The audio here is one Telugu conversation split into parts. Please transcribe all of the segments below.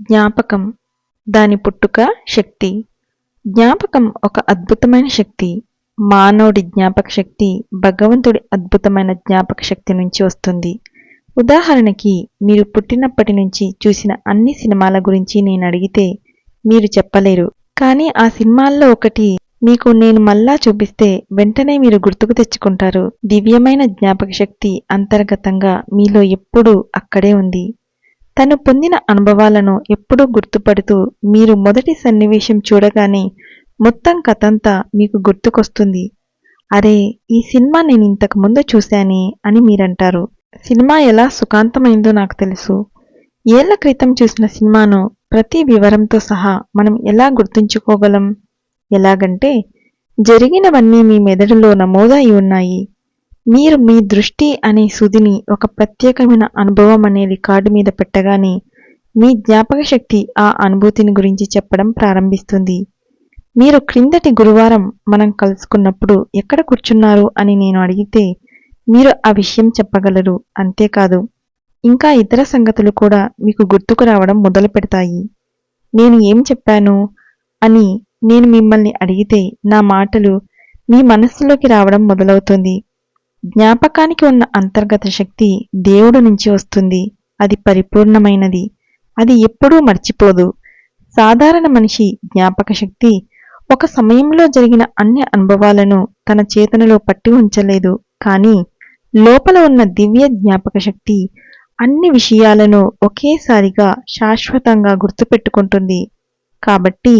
జ్ఞాపకం. దాని పుట్టుక శక్తి. జ్ఞాపకం ఒక అద్భుతమైన శక్తి. మానవుడి జ్ఞాపక శక్తి భగవంతుడి అద్భుతమైన జ్ఞాపక శక్తి నుంచి వస్తుంది. ఉదాహరణకి మీరు పుట్టినప్పటి నుంచి చూసిన అన్ని సినిమాల గురించి నేను అడిగితే మీరు చెప్పలేరు. కానీ ఆ సినిమాల్లో ఒకటి మీకు నేను మళ్ళా చూపిస్తే వెంటనే మీరు గుర్తుకు తెచ్చుకుంటారు. దివ్యమైన జ్ఞాపక శక్తి అంతర్గతంగా మీలో ఎప్పుడూ అక్కడే ఉంది. తను పొందిన అనుభవాలను ఎప్పుడూ గుర్తుపడుతూ మీరు మొదటి సన్నివేశం చూడగానే మొత్తం కథంతా మీకు గుర్తుకొస్తుంది. అరే ఈ సినిమా నేను ఇంతకు ముందు చూశానే అని మీరంటారు. సినిమా ఎలా సుఖాంతమైందో నాకు తెలుసు. ఏళ్ళ క్రితం చూసిన సినిమాను ప్రతి వివరంతో సహా మనం ఎలా గుర్తుంచుకోగలం? ఎలాగంటే జరిగినవన్నీ మీ మెదడులో నమోదై ఉన్నాయి. మీరు మీ దృష్టి అనే సుదిని ఒక ప్రత్యేకమైన అనుభవం అనే రికార్డు మీద పెట్టగానే మీ జ్ఞాపక శక్తి ఆ అనుభూతిని గురించి చెప్పడం ప్రారంభిస్తుంది. మీరు క్రిందటి గురువారం మనం కలుసుకున్నప్పుడు ఎక్కడ కూర్చున్నారు అని నేను అడిగితే మీరు ఆ విషయం చెప్పగలరు. అంతేకాదు ఇంకా ఇతర సంగతులు కూడా మీకు గుర్తుకు రావడం మొదలు పెడతాయి. నేను ఏం చెప్పాను అని నేను మిమ్మల్ని అడిగితే నా మాటలు మీ మనస్సులోకి రావడం మొదలవుతుంది. జ్ఞాపకానికి ఉన్న అంతర్గత శక్తి దేవుడు నుంచి వస్తుంది. అది పరిపూర్ణమైనది. అది ఎప్పుడూ మర్చిపోదు. సాధారణ మనిషి జ్ఞాపక శక్తి ఒక సమయంలో జరిగిన అన్ని అనుభవాలను తన చేతనలో పట్టి ఉంచలేదు. కానీ లోపల ఉన్న దివ్య జ్ఞాపక శక్తి అన్ని విషయాలను ఒకేసారిగా శాశ్వతంగా గుర్తుపెట్టుకుంటుంది. కాబట్టి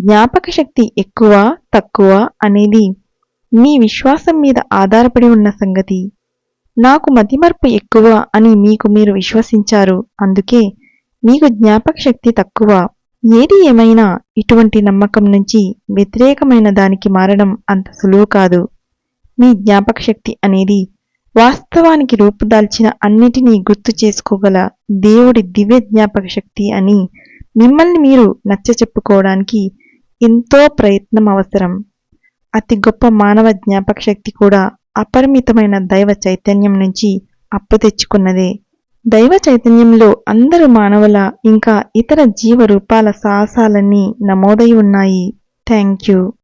జ్ఞాపక శక్తి ఎక్కువ తక్కువ అనేది మీ విశ్వాసం మీద ఆధారపడి ఉన్న సంగతి. నాకు మతిమర్పు ఎక్కువ అని మీకు మీరు విశ్వసించారు. అందుకే మీకు జ్ఞాపక శక్తి తక్కువ. ఏది ఏమైనా ఇటువంటి నమ్మకం నుంచి వ్యతిరేకమైన దానికి మారడం అంత సులువు కాదు. మీ జ్ఞాపక శక్తి అనేది వాస్తవానికి రూపుదాల్చిన అన్నిటినీ గుర్తు చేసుకోగల దేవుడి దివ్య జ్ఞాపక శక్తి అని మిమ్మల్ని మీరు నచ్చ చెప్పుకోవడానికి ఎంతో ప్రయత్నం అవసరం. అతి గొప్ప మానవ జ్ఞాపక శక్తి కూడా అపరిమితమైన దైవ చైతన్యం నుంచి అప్పు తెచ్చుకున్నదే. దైవ చైతన్యంలో అందరు మానవుల ఇంకా ఇతర జీవ రూపాల సాహసాలన్నీ నమోదై ఉన్నాయి. Thank you